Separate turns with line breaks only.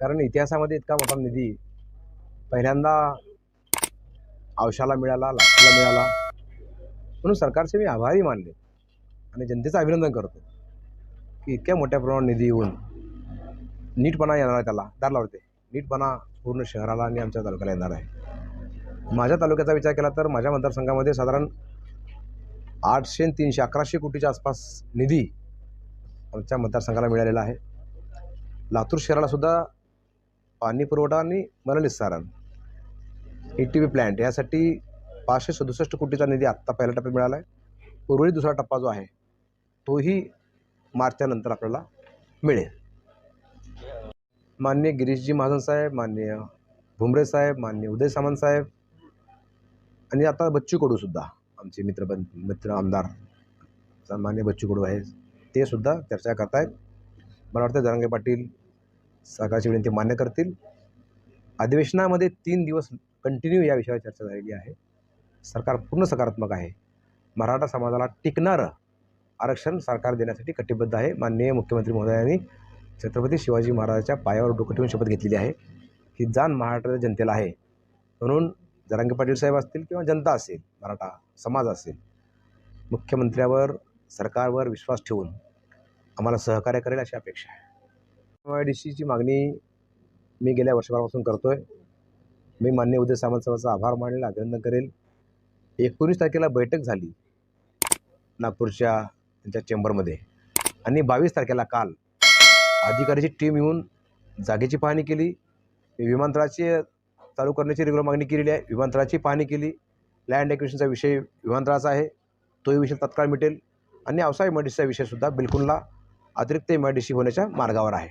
कारण इतिहासामध्ये इतका मोठा निधी पहिल्यांदा औशाला मिळाला लातूरला मिळाला. म्हणून सरकारचे मी आभारी मानले आणि जनतेचं अभिनंदन करतो की इतक्या मोठ्या प्रमाणात निधी येऊन नीटपणा येणार आहे त्याला दार लावते. नीटपणा पूर्ण शहराला आणि आमच्या तालुक्याला येणार आहे. माझ्या तालुक्याचा विचार केला तर माझ्या मतदारसंघामध्ये साधारण आठशे तीनशे अकराशे कोटीच्या आसपास निधी आमच्या मतदारसंघाला मिळालेला आहे. लातूर शहरालासुद्धा पाणी पुरवठा आणि मलनिस्सारण ई टी व्ही प्लॅन्ट यासाठी पाचशे सदुसष्ट कोटीचा निधी आत्ता पहिल्या टप्प्यात मिळाला आहे. उर्वरित दुसरा टप्पा जो आहे तोही मार्चच्या नंतर आपल्याला मिळेल. माननीय गिरीशजी महाजन साहेब माननीय भुमरे साहेब माननीय उदय सामंत साहेब आणि आता बच्चू कडूसुद्धा आमचे मित्र बन मित्र आमदार मान्य बच्चू कडू आहे ते सुद्धा चर्चा करतायत. मला वाटतं जरांगे पाटील सरकारची विनंती मान्य करतील. अधिवेशनामध्ये तीन दिवस कंटिन्यू या विषयावर चर्चा झालेली आहे. सरकार पूर्ण सकारात्मक आहे. मराठा समाजाला टिकणारं आरक्षण सरकार देण्यासाठी कटिबद्ध आहे. माननीय मुख्यमंत्री महोदयांनी छत्रपती शिवाजी महाराजांच्या पायावर डोकं ठेवून शपथ घेतलेली आहे. की जाण महाराष्ट्राच्या जनतेला आहे. म्हणून जरांगे पाटील साहेब असतील किंवा जनता असेल मराठा समाज असेल मुख्यमंत्र्यावर सरकारवर विश्वास ठेवून आम्हाला सहकार्य करेल अशी अपेक्षा आहे. डी सीची मागणी मी गेल्या वर्षभरापासून करतो आहे मी मान्य उदय सामंत साहेबांचा आभार मानेल अभिनंदन करेल. एकोणीस तारखेला बैठक झाली नागपूरच्या त्यांच्या चेंबरमध्ये. आणि बावीस तारखेला काल अधिकाऱ्याची टीम येऊन जागेची पाहणी केली. विमानतळाची चालू करण्याची रेग्युलर मागणी केलेली आहे. विमानतळाची पाहणी केली. लँड ॲक्विशनचा विषय विमानतळाचा आहे. तोही विषय तत्काळ मिटेल. आणि औसा एम आय डी सीचा विषयसुद्धा बिलकुलला अतिरिक्त एम आय डी सी होण्याच्या मार्गावर आहे.